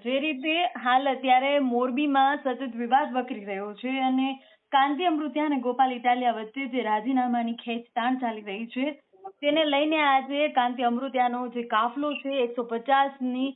જે રીતે હાલ અત્યારે મોરબીમાં સતત વિવાદ વકરી રહ્યો છે અને કાંતિ અમૃત્યા અને ગોપાલ ઇટાલિયા વચ્ચે જે રાજીનામાની ખેંચતાણ ચાલી રહી છે, તેને લઈને આજે કાંતિ અમૃત્યાનો જે કાફલો છે, એકસો પચાસની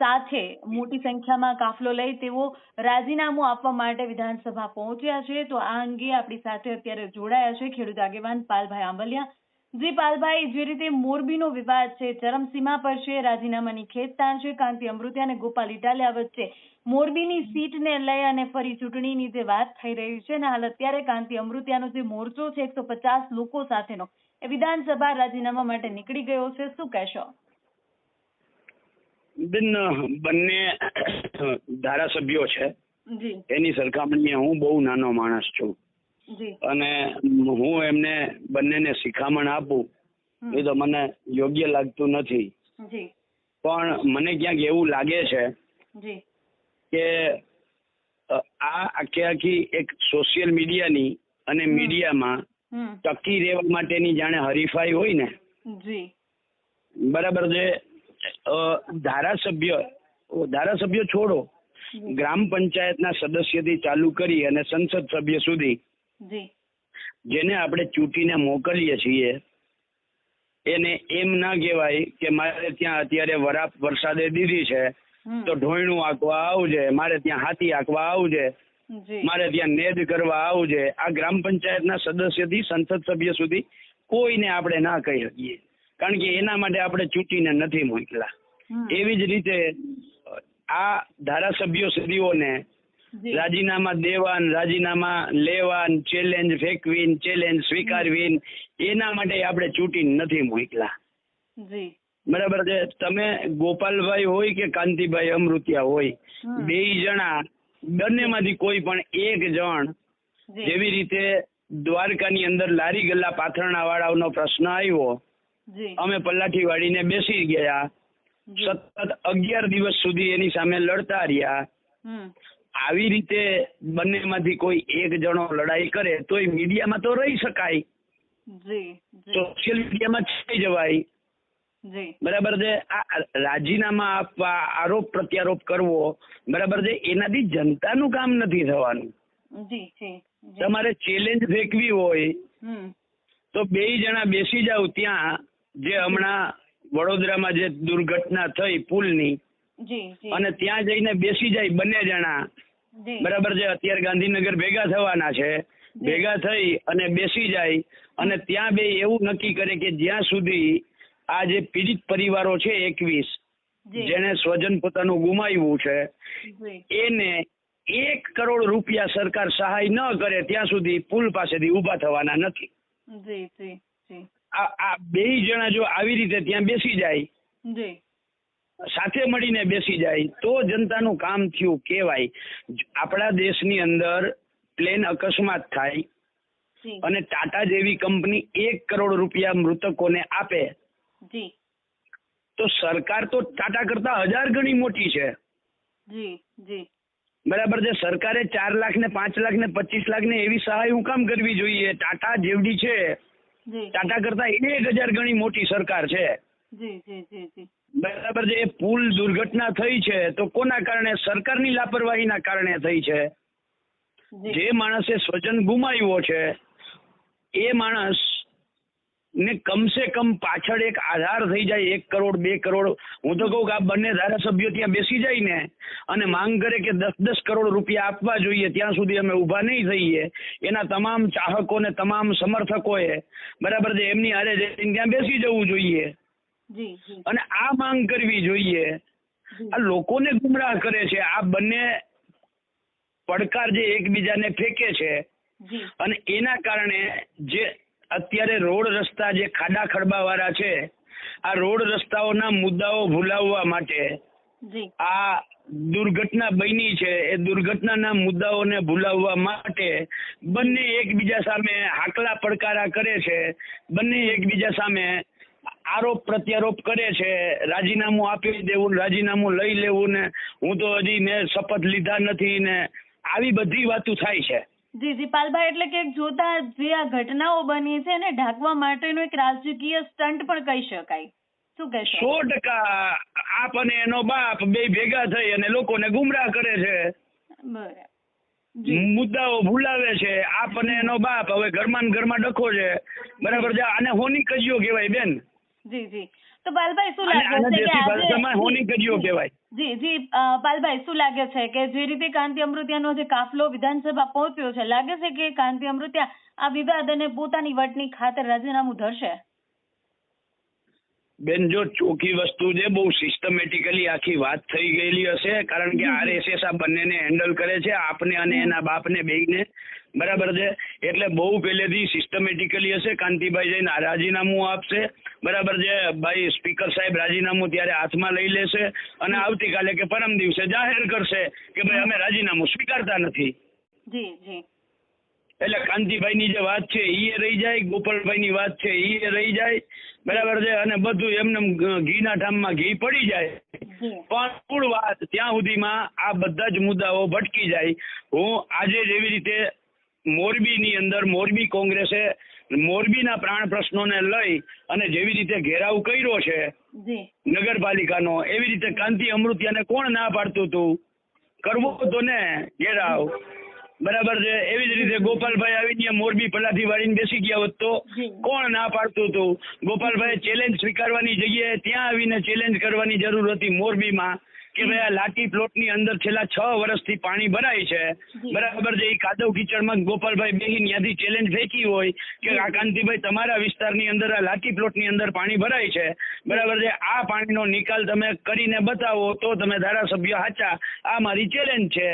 સાથે મોટી સંખ્યામાં કાફલો લઈ તેઓ રાજીનામું આપવા માટે વિધાનસભા પહોંચ્યા છે. તો આ અંગે આપણી સાથે અત્યારે જોડાયા છે ખેડૂત આગેવાન પાલભાઈ આંબલિયા. જી પાલભાઈ જે રીતે મોરબીનો વિવાદ છે ચરમસીમા પર છે રાજીનામાની ખેંચતાણ છે કાંતિ અમૃત્યા અને ગોપાલ ઇટાલિયા વચ્ચે મોરબીની સીટને લઈ અને ફરી ચૂંટણીની જે વાત થઈ રહી છે અને હાલ અત્યારે કાંતિ અમૃત્યાનો જે મોરચો છે એકસો પચાસ લોકો સાથેનો એ વિધાનસભા રાજીનામા માટે નીકળી ગયો છે. શું કહેશો? બેન બંને ધારાસભ્યો છે. એની સરખામણીએ હું બહુ નાનો માણસ છું. અને હું એમને બંનેને શિખામણ આપું એ તો મને યોગ્ય લાગતું નથી. પણ મને ક્યાંક એવું લાગે છે કે આ આખે આખી એક સોશિયલ મીડિયાની અને મીડિયામાં ટકી રહેવા માટેની જાણે હરીફાઈ હોય ને? બરાબર છે. ધારાસભ્ય ધારાસભ્ય છોડો. ગ્રામ પંચાયતના સદસ્યથી ચાલુ કરી અને સંસદ સભ્ય સુધી જેને આપણે ચૂંટીને મોકલીએ છીએ એને એમ ના કહેવાય કે મારે ત્યાં અત્યારે વરાપ વરસાદે દીધી છે તો ઢોયણું આંકવા આવજે મારે ત્યાં હાથી આંકવા આવજે મારે ત્યાં નેદ કરવા આવજે. આ ગ્રામ પંચાયતના સદસ્યથી સંસદ સભ્ય સુધી કોઈને આપણે ના કહી શકીએ. કારણ કે એના માટે આપણે ચૂંટીને નથી મોકલા. એવી જ રીતે આ ધારાસભ્યો સુધીઓને રાજીનામા દેવાન રાજીનામા લેવાન ચેલેન્જ ફેંકવીન ચેલેન્જ સ્વીકારવીન એના માટે આપણે ચૂંટી નથી મોકલા બરાબર છે? તમે ગોપાલભાઈ હોય કે કાંતિભાઈ અમૃતિયા હોય બે જણા બંનેમાંથી કોઈ પણ એક જણ જેવી રીતે દ્વારકાની અંદર લારી ગલ્લા પાથરણા વાળાનો પ્રશ્ન આવ્યો અમે પલ્લાઠી વાળીને બેસી ગયા. સતત અગિયાર દિવસ સુધી એની સામે લડતા રહ્યા. આવી રીતે બંનેમાંથી કોઈ એક જણો લડાઈ કરે તો એ મીડિયામાં તો રહી શકાય. જી સોશિયલ મીડિયામાં થઈ જવાય. જી. બરાબર છે? આ રાજીનામા આપવા આરોપ પ્રત્યારોપ કરવો બરાબર છે? એનાથી જનતાનું કામ નથી થવાનું. જી જી જી. તમારે ચેલેન્જ ફેંકવી હોય તો બે જણા બેસી જાવ ત્યાં જે હમણાં વડોદરામાં જે દુર્ઘટના થઈ પુલની અને ત્યાં જઈને બેસી જાય બંને જણા. બરાબર છે? અત્યારે ગાંધીનગર ભેગા થવાના છે. ભેગા થઈ અને બેસી જાય. અને ત્યાં બે એવું નક્કી કરે કે જ્યાં સુધી આ જે પીડિત પરિવારો છે એકવીસ જેને સ્વજન પોતાનું ગુમાવ્યું છે એને એક કરોડ રૂપિયા સરકાર સહાય ન કરે ત્યાં સુધી પુલ પાસેથી ઊભા થવાના નથી. આ આ બે જણા જો આવી રીતે ત્યાં બેસી જાય સાથે મળીને બેસી જાય તો જનતાનું કામ થયું કહેવાય. આપણા દેશની અંદર પ્લેન અકસ્માત થાય અને ટાટા જેવી કંપની એક કરોડ રૂપિયા મૃતકોને આપે. તો સરકાર તો ટાટા કરતા હજાર ગણી મોટી છે. બરાબર છે સરકારે ચાર લાખ ને પાંચ લાખ ને પચીસ લાખ ને એવી સહાય હું કામ કરવી જોઈએ. ટાટા જેવડી છે. ટાટા કરતા એને એક હજાર ગણી મોટી સરકાર છે. જી જી જી જી. બરાબર છે એ પુલ દુર્ઘટના થઈ છે તો કોના કારણે? સરકારની લાપરવાહીના કારણે થઈ છે. જે. માણસે સ્વજન ગુમાવ્યો છે એ માણસ ને કમસે કમ પાછળ એક આધાર થઈ જાય એક કરોડ બે કરોડ. હું તો કહું કે આ બંને ધારાસભ્યો ત્યાં બેસી જાય ને અને માંગ કરે કે દસ દસ કરોડ રૂપિયા આપવા જોઈએ ત્યાં સુધી અમે ઊભા નહીં થઈએ. એના તમામ ચાહકોને તમામ સમર્થકોએ બરાબર છે એમની હારે જઈને ત્યાં બેસી જવું જોઈએ. અને આ માંગ કરવી જોઈએ. આ લોકોને ગુમરાહ કરે છે. આ બંને પડકાર જે એકબીજાને ફેંકે છે. અને એના કારણે જે અત્યારે રોડ રસ્તા જે ખાડા ખડબા વાળા છે આ રોડ રસ્તાઓના મુદ્દાઓ ભૂલાવવા માટે આ દુર્ઘટના બની છે. એ દુર્ઘટનાના મુદ્દાઓને ભૂલાવવા માટે બંને એકબીજા સામે હાકલા પડકારા કરે છે. બંને એકબીજા સામે આરોપ પ્રત્યારોપ કરે છે રાજીનામું આપી દેવું રાજીનામું લઈ લેવું ને હું તો હજી મેં શપથ લીધા નથી ને આવી બધી વાતો થાય છે. જી જી પાલભાઈ એટલે કે જોતા જે આ ઘટનાઓ બની છે ને ઢાંકવા માટેનો એક રાજકીય સ્ટન્ટ પણ કહી શકાય. શું કહેશો? સો ટકા આપ અને એનો બાપ બે ભેગા થઈ અને લોકોને ગુમરાહ કરે છે. બરાબર. મુદ્દાઓ ભૂલાવે છે આપ અને એનો બાપ હવે ઘરમાં ને ઘરમાં ડખો છે. બરાબર છે આને હોની કજિયો કહેવાય બેન. જી જી. તો પાલભાઈ શું લાગે છે કે આજે જી જી. બાલભાઈ પાલભાઈ શું લાગે છે કે જે રીતે કાંતિ અમૃતિયાનો જે કાફલો વિધાનસભા પહોંચ્યો છે લાગે છે કે કાંતિ અમૃતિયા આ વિવાદ અને પોતાની વટની ખાતર રાજીનામું ધરશે? બેન જો ચોખ્ખી વસ્તુ છે બહુ સિસ્ટમેટિકલી આખી વાત થઈ ગયેલી હશે કારણ કે આરએસએસ આ બંનેને હેન્ડલ કરે છે આપને અને એના બાપને બેયને. બરાબર છે? એટલે બહુ પહેલેથી સિસ્ટમેટિકલી હશે કાંતિભાઈ જઈને રાજીનામું આપશે. બરાબર છે? ભાઈ સ્પીકર સાહેબ રાજીનામું ત્યારે હાથમાં લઈ લેશે અને આવતીકાલે કે પરમ દિવસે જાહેર કરશે કે ભાઈ અમે રાજીનામું સ્વીકારતા નથી. જી જી. એટલે કાંતિભાઈની જે વાત છે એ રહી જાય ગોપાલભાઈની વાત છે એ રહી જાય બરાબર છે? અને બધું એમને ઘીના ઠામમાં ઘી પડી જાય. પણ મૂળ વાત ત્યાં સુધીમાં આ બધા જ મુદ્દાઓ ભટકી જાય. હું આજે જેવી રીતે મોરબીની અંદર મોરબી કોંગ્રેસે મોરબીના પ્રાણ પ્રશ્નોને લઈ અને જેવી રીતે ઘેરાવ કર્યો છે નગરપાલિકાનો એવી રીતે કાંતિ અમૃતિયાને કોણ ના પાડતું હતું કરવો તો ને ઘેરાવ. બરાબર છે? એવી જ રીતે ગોપાલભાઈ આવીને મોરબી પલાથી વાળીને બેસી ગયા હોત તો કોણ ના પાડતું હતું? ગોપાલભાઈ ચેલેન્જ સ્વીકારવાની જગ્યાએ ત્યાં આવીને ચેલેન્જ કરવાની જરૂર હતી મોરબીમાં કે ભાઈ આ લાટી પ્લોટની અંદર છેલ્લા છ વર્ષથી પાણી ભરાય છે. બરાબર છે? એ કાદવ કિચડમાં ગોપાલભાઈ બેહી ત્યાંથી ચેલેન્જ ફેંકી હોય કે આ કાંતિભાઈ તમારા વિસ્તારની અંદર આ લાટી પ્લોટની અંદર પાણી ભરાય છે. બરાબર છે? આ પાણીનો નિકાલ તમે કરીને બતાવો તો તમે ધારાસભ્ય સાચા. આ મારી ચેલેન્જ છે.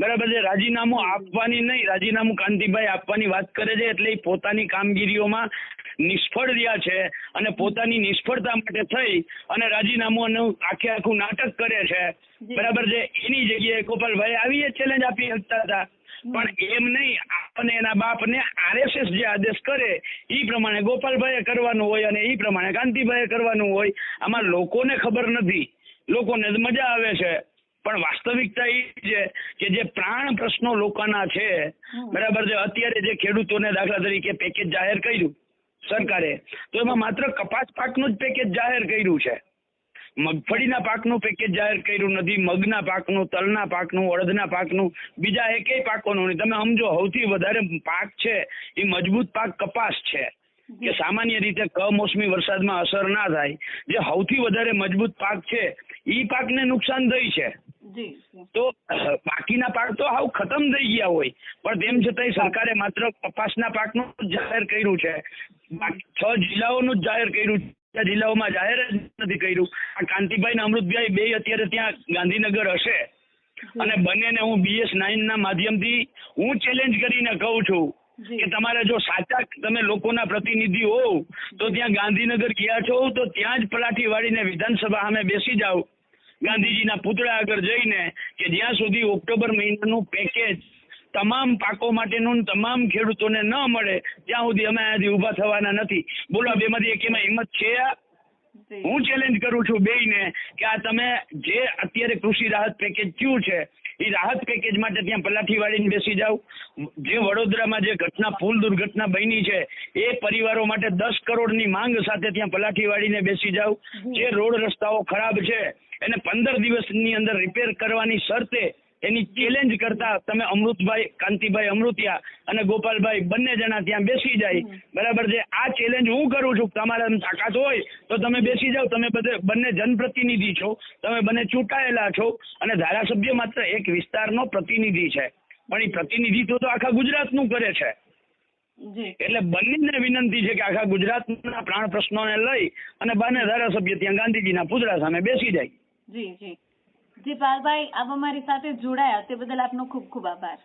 બરાબર છે. રાજીનામું આપવાની નહીં રાજીનામું કાંતિભાઈ આપવાની વાત કરે છે એટલે પોતાની કામગીરીઓમાં નિષ્ફળ રહ્યા છે અને પોતાની નિષ્ફળતા માટે થઈ અને રાજીનામું આખે આખું નાટક કરે છે. બરાબર છે. એની જગ્યાએ ગોપાલભાઈ આવી ચેલેન્જ આપી શકતા હતા. પણ એમ નહીં આપણને એના બાપને આરએસએસ જે આદેશ કરે એ પ્રમાણે ગોપાલભાઈએ કરવાનું હોય અને એ પ્રમાણે કાંતિભાઈએ કરવાનું હોય આમાં લોકોને ખબર નથી. લોકોને મજા આવે છે. પણ વાસ્તવિકતા એ છે કે જે પ્રાણ પ્રશ્નો લોકોના છે બરાબર છે. અત્યારે જે ખેડૂતોને દાખલા તરીકે પેકેજ જાહેર કર્યું સરકારે તો એમાં માત્ર કપાસ પાકનું જ પેકેજ જાહેર કર્યું છે. મગફળીના પાકનું પેકેજ જાહેર કર્યું નથી મગના પાકનું તલના પાકનું અડદના પાકનું બીજા એકેય પાકોનું નહીં તમે સમજો સૌથી વધારે પાક છે એ મજબૂત પાક કપાસ છે. કે સામાન્ય રીતે કમોસમી વરસાદમાં અસર ના થાય. જે સૌથી વધારે મજબૂત પાક છે ઈ પાકને નુકસાન થઈ છે. તો બાકીના પાક તો હાવ ખતમ થઈ ગયા હોય. પણ તેમ છતાંય સરકારે માત્ર કપાસના પાકનું જાહેર કર્યું છે. છ જિલ્લાઓનું જ જાહેર કર્યું છે. જિલ્લાઓમાં જાહેર જ નથી કર્યું. આ કાંતિભાઈ ને અમૃતભાઈ બે અત્યારે ત્યાં ગાંધીનગર હશે. અને બંનેને હું બીએસ નાઇન ના માધ્યમથી હું ચેલેન્જ કરીને કહું છું કે તમારે જો સાચા તમે લોકોના પ્રતિનિધિ હોવ તો ત્યાં ગાંધીનગર ગયા છો તો ત્યાં જ પલાઠી વાળીને વિધાનસભા સામે બેસી જાઓ. ગાંધીજીના પૂતળા આગળ જઈને કે જ્યાં સુધી ઓક્ટોબર મહિનાનું પેકેજ તમામ પાકો માટેનું તમામ ખેડૂતોને ન મળે ત્યાં સુધી અમે અહીંયાથી ઊભા થવાના નથી. બોલો બેમાંથી એક એમાં હિંમત છે આ? હું ચેલેન્જ કરું છું બેયને કે આ તમે જે અત્યારે કૃષિ રાહત પેકેજ થયું છે એ રાહત પેકેજ માટે ત્યાં પલાઠી વાળીને બેસી જાવ જે વડોદરામાં જે ઘટના પુલ દુર્ઘટના બની છે એ પરિવારો માટે દસ કરોડની માંગ સાથે ત્યાં પલાઠી વાળીને બેસી જાવ જે રોડ રસ્તાઓ ખરાબ છે એને પંદર દિવસની અંદર રિપેર કરવાની શરતે એની ચેલેન્જ કરતા તમે અમૃતભાઈ કાંતિભાઈ અમૃતિયા અને ગોપાલભાઈ બંને જણા ત્યાં બેસી જાય. બરાબર છે? આ ચેલેન્જ હું કરું છું? તમારે તાકાત હોય તો તમે બેસી જાઓ. તમે બધે બંને જનપ્રતિનિધિ છો. તમે બંને ચૂંટાયેલા છો અને ધારાસભ્ય માત્ર એક વિસ્તારનો પ્રતિનિધિ છે. પણ એ પ્રતિનિધિત્વ તો આખા ગુજરાતનું કરે છે. એટલે બંનેને વિનંતી છે કે આખા ગુજરાતના પ્રાણ પ્રશ્નોને લઈ અને બંને ધારાસભ્ય ત્યાં ગાંધીજીના પૂતળા સામે બેસી જાય. જી જી. જી પાલભાઈ આપ અમારી સાથે જોડાયા તે બદલ આપનો ખૂબ ખૂબ આભાર.